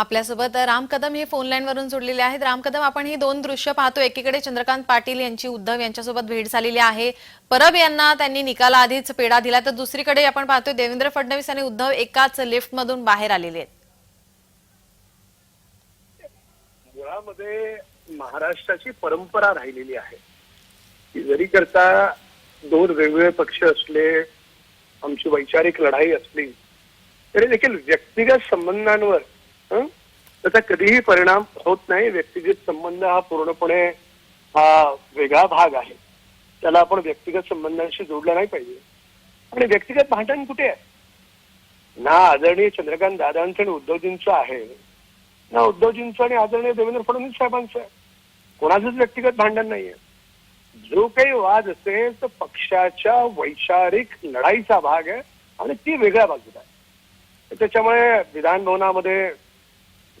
आपल्यासोबत राम कदम हे phone line वरून जोडलेले आहेत. राम कदम आपण ही दोन दृश्य पाहतो. एकीकडे चंद्रकांत पाटील यांची उद्धव यांच्यासोबत भेट झालेली आहे. परब यांना त्यांनी निकालाआधीच पेढा दिला. तर दुसरीकडे आपण पाहतोय देवेंद्र फडणवीस आणि उद्धव एकाच लिफ्टमधून बाहेर आलेले आहेत. मुळामध्ये महाराष्ट्राची परंपरा राहिलेली आहे. की जरी करता दोन वेगवेगळे पक्ष असले आमची वैचारिक लढाई असली तरी देखील व्यक्तिगत संबंधांवर त्याचा कधीही परिणाम होत नाही. व्यक्तिगत संबंध हा पूर्णपणे हा वेगळा भाग आहे. त्याला आपण व्यक्तिगत संबंधांशी जोडलं नाही पाहिजे. आणि व्यक्तिगत भांडण कुठे आहे? ना आदरणीय चंद्रकांत दादांचं आणि उद्धवजींचं आहे. ना उद्धवजींचं आणि आदरणीय देवेंद्र फडणवीस साहेबांचं आहे. कोणाचंच व्यक्तिगत भांडण नाहीये. जो काही वाद असेल तो पक्षाच्या वैचारिक लढाईचा भाग आहे आणि ती वेगळ्या बाजूला आहे. त्याच्यामुळे विधान भवनामध्ये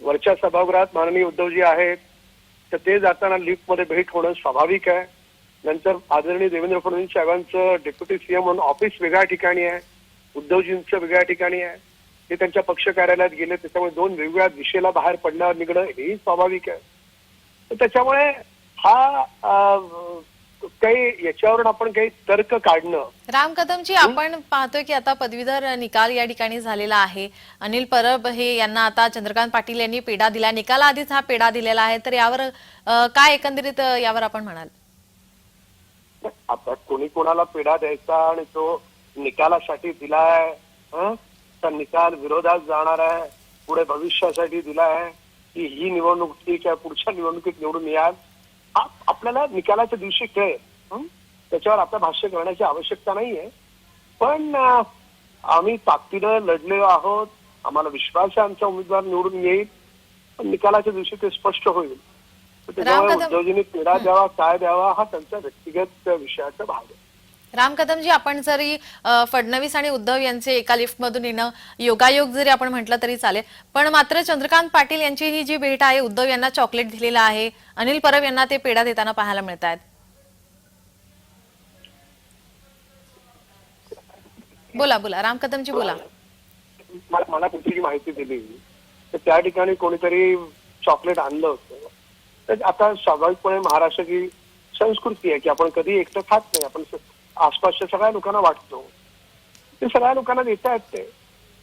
वरच्या सभागृहात माननीय उद्धवजी आहेत. तर ते जाताना लिफ्टमध्ये भेट होणं स्वाभाविक आहे. नंतर आदरणीय देवेंद्र फडणवीस साहेबांचं डेप्युटी सीएम म्हणून ऑफिस वेगळ्या ठिकाणी आहे. उद्धवजींचं वेगळ्या ठिकाणी आहे. ते त्यांच्या पक्ष कार्यालयात गेले त्याच्यामुळे दोन वेगवेगळ्या दिशेला बाहेर पडणं निघणं हेही स्वाभाविक आहे. तर त्याच्यामुळे हा काही याच्यावरून आपण काही तर्क काढणं. राम कदमजी आपण पाहतोय की आता पदवीधर निकाल या ठिकाणी झालेला आहे. अनिल परब हे यांना आता चंद्रकांत पाटील यांनी पेढा दिला. निकालाआधीच हा पेढा दिलेला आहे. तर यावर अ, काय एकंदरीत अ, यावर आपण म्हणाल? आता कोणी कोणाला पेढा द्यायचा आणि तो निकालासाठी दिलाय हं? तर निकाल विरोधात जाणार आहे. पुढे भविष्यासाठी दिलाय. की ही निवडणूक ठीक आहे पुढच्या निवडणुकीत निवडून याल हा आपल्याला निकालाच्या दिवशी कळेल? त्याच्यावर आता भाष्य करण्याची आवश्यकता नाहीये. पण आम्ही ताकदीनं लढलेलो आहोत. आम्हाला विश्वास आहे आमचा उमेदवार निवडून येईल. पण निकालाच्या दिवशी ते स्पष्ट होईल. त्याच्यामुळे उद्धवजींनी पेढा द्यावा काय द्यावा हा त्यांचा व्यक्तिगत विषयाचा भाग आहे. राम कदमजी आपण जरी फडणवीस आणि उद्धव यांचे एका लिफ्टमधून येणं योगायोग जरी आपण म्हटलं तरी चालेल. पण मात्र चंद्रकांत पाटील यांची ही जी भेट आहे उद्धव यांना चॉकलेट दिलेलं आहे अनिल परब यांना ते पेढा देताना पाहायला मिळत आहेत बोला बोला. राम कदमजी बोला. मला मला कुठली माहिती दिली तर त्या ठिकाणी कोणीतरी चॉकलेट आणलं होतं. तर आता स्वाभाविकपणे महाराष्ट्राची संस्कृती आहे की आपण कधी एकटं खात नाही आपण आसपासच्या सगळ्या लोकांना वाटतो. ते सगळ्या लोकांना देता येते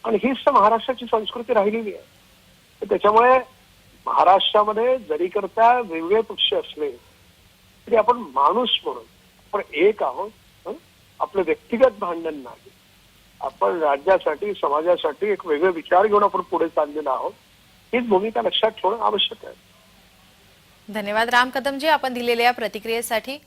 आणि हीच तर महाराष्ट्राची संस्कृती राहिलेली आहे. तर त्याच्यामुळे महाराष्ट्रामध्ये जरी करता वेगवेगळे पक्ष असले तरी आपण माणूस म्हणून आपण एक आहोत आपलं व्यक्तिगत भांडण नाही. आपण राज्यासाठी समाजासाठी एक वेगळे विचार घेऊन आपण पुढे चाललेलो आहोत. हीच भूमिका लक्षात ठेवणं आवश्यक आहे. धन्यवाद राम कदमजी आपण दिलेल्या या प्रतिक्रियेसाठी.